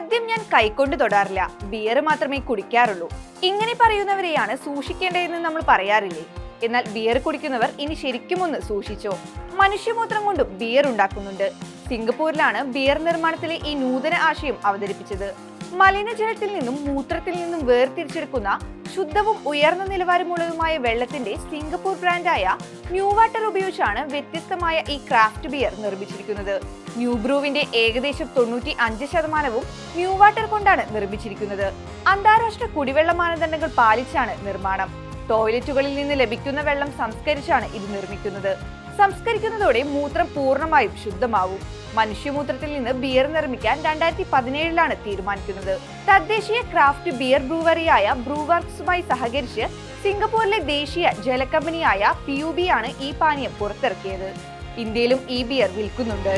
മദ്യം ഞാൻ കൈകൊണ്ട് തൊടാറില്ല. ബിയർ മാത്രമേ കുടിക്കാറുള്ളൂ. ഇങ്ങനെ പറയുന്നവരെയാണ് സൂക്ഷിക്കേണ്ടതെന്ന് നമ്മൾ പറയാറില്ലേ? എന്നാൽ ബിയർ കുടിക്കുന്നവർ ഇനി ശരിക്കും ഒന്ന് സൂക്ഷിച്ചോ? മനുഷ്യമൂത്രം കൊണ്ടും ബിയർ ഉണ്ടാക്കുന്നുണ്ട്. സിംഗപ്പൂരിലാണ് ബിയർ നിർമ്മാണത്തിലെ ഈ നൂതന ആശയം അവതരിപ്പിച്ചത്. മലിനജലത്തിൽ നിന്നും മൂത്രത്തിൽ നിന്നും വേർതിരിച്ചെടുക്കുന്ന ശുദ്ധവും ഉയർന്ന നിലവാരമുള്ളതുമായ വെള്ളത്തിന്റെ സിംഗപ്പൂർ ബ്രാൻഡായ ന്യൂ വാട്ടർ ഉപയോഗിച്ചാണ് വ്യത്യസ്തമായ ഈ ക്രാഫ്റ്റ് ബിയർ നിർമ്മിച്ചിരിക്കുന്നത്. ന്യൂ ബ്രൂവിന്റെ ഏകദേശം തൊണ്ണൂറ്റി അഞ്ച് ശതമാനവും ന്യൂ വാട്ടർ കൊണ്ടാണ് നിർമ്മിച്ചിരിക്കുന്നത്. അന്താരാഷ്ട്ര കുടിവെള്ള മാനദണ്ഡങ്ങൾ പാലിച്ചാണ് നിർമ്മാണം. ടോയ്ലറ്റുകളിൽ നിന്ന് ലഭിക്കുന്ന വെള്ളം സംസ്കരിച്ചാണ് ഇത് നിർമ്മിക്കുന്നത്. സംസ്കരിക്കുന്നതോടെ മൂത്രം പൂർണമായും ശുദ്ധമാവും. മനുഷ്യമൂത്രത്തിൽ നിന്ന് ബിയർ നിർമ്മിക്കാൻ രണ്ടായിരത്തി പതിനേഴിലാണ് തീരുമാനിക്കുന്നത്. തദ്ദേശീയ ക്രാഫ്റ്റ് ബിയർ ബ്രൂവറിയായ ബ്രൂവർക്സുമായി സഹകരിച്ച് സിംഗപ്പൂരിലെ ദേശീയ ജലകമ്പനിയായ പി യു ബി ആണ് ഈ പാനീയം പുറത്തിറക്കിയത്. ഇന്ത്യയിലും ഈ ബിയർ വിൽക്കുന്നുണ്ട്.